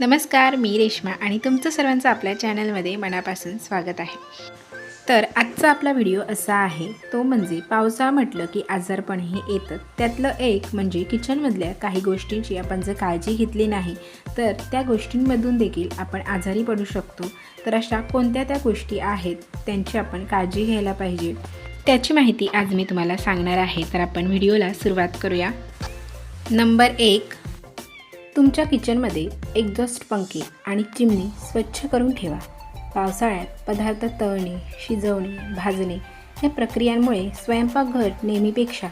नमस्कार मी रेश्मा आणि तुमचं सर्वांचं आपल्या चॅनलमध्ये मनापासून स्वागत आहे. तर आजचा आपला व्हिडिओ असा आहे तो म्हणजे पावसाळा म्हटलं की आजारपण हे येतं त्यातलं एक म्हणजे किचनमधल्या काही गोष्टींची आपण जर काळजी घेतली नाही तर त्या गोष्टींमधून देखील आपण आजारी पडू शकतो. तर अशा कोणत्या त्या गोष्टी आहेत त्यांची आपण काळजी घ्यायला पाहिजे त्याची माहिती आज मी तुम्हाला सांगणार आहे. तर आपण व्हिडिओला सुरुवात करूया. नंबर एक तुमच्या किचनमध्ये एक्झॉस्ट पंखे आणि चिमणी स्वच्छ करून ठेवा. पावसाळ्यात पदार्थ तळणे शिजवणे भाजणे या प्रक्रियांमुळे स्वयंपाकघर नेहमीपेक्षा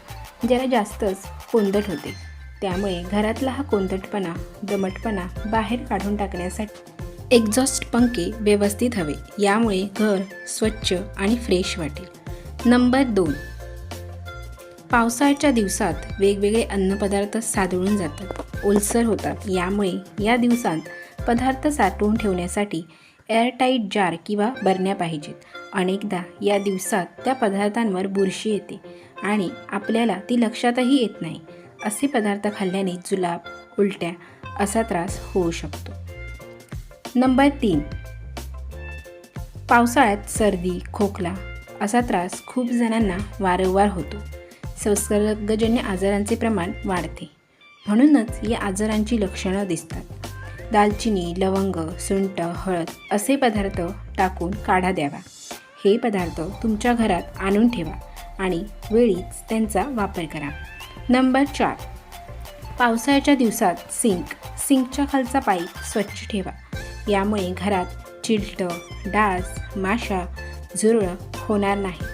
जरा जास्तच कोंदट होते. त्यामुळे घरातला हा कोंदटपणा दमटपणा बाहेर काढून टाकण्यासाठी एक्झॉस्ट पंखे व्यवस्थित हवे. यामुळे घर स्वच्छ आणि फ्रेश वाटेल. नंबर दोन. पावसाळ्याच्या दिवसात वेगवेगळे अन्नपदार्थ सादळून जातात. ओलसर होतात. यामुळे या दिवसांत पदार्थ साठवून ठेवण्यासाठी एअरटाईट जार किंवा बरण्या पाहिजेत. अनेकदा या दिवसात त्या पदार्थांवर बुरशी येते आणि आपल्याला ती लक्षातही येत नाही. असे पदार्थ खाल्ल्याने जुलाब उलट्या असा त्रास होऊ शकतो. नंबर तीन. पावसाळ्यात सर्दी खोकला असा त्रास खूप जणांना वारंवार होतो. संसर्गजन्य आजारांचे प्रमाण वाढते. म्हणूनच या आजारांची लक्षणं दिसतात. दालचिनी लवंग सुंट हळद असे पदार्थ टाकून काढा द्यावा. हे पदार्थ तुमच्या घरात आणून ठेवा आणि वेळीच त्यांचा वापर करा. नंबर चार. पावसाळ्याच्या दिवसात सिंक सिंकच्या खालचा पाईप स्वच्छ ठेवा. यामुळे घरात चिलटं डास माशा झुरळं होणार नाहीत.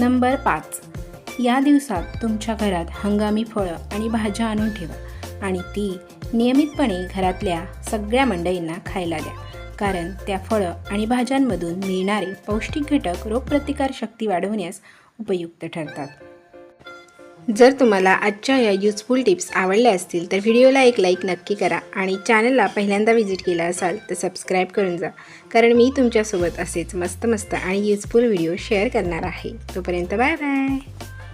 नंबर पाच. या दिवसात तुमच्या घरात हंगामी फळं आणि भाज्या आणून ठेवा आणि ती नियमितपणे घरातल्या सगळ्या मंडळींना खायला द्या. कारण त्या फळं आणि भाज्यांमधून मिळणारे पौष्टिक घटक रोगप्रतिकार शक्ती वाढवण्यास उपयुक्त ठरतात. जर तुम्हाला आजच्या या युजफुल टिप्स आवडल्या असतील तर व्हिडिओला एक लाईक नक्की करा आणि चॅनलला पहिल्यांदा व्हिजिट केला असाल तर सबस्क्राईब करून जा. कारण मी तुमच्यासोबत असेच मस्त मस्त आणि युजफुल व्हिडिओ शेअर करणार आहे. तोपर्यंत बाय बाय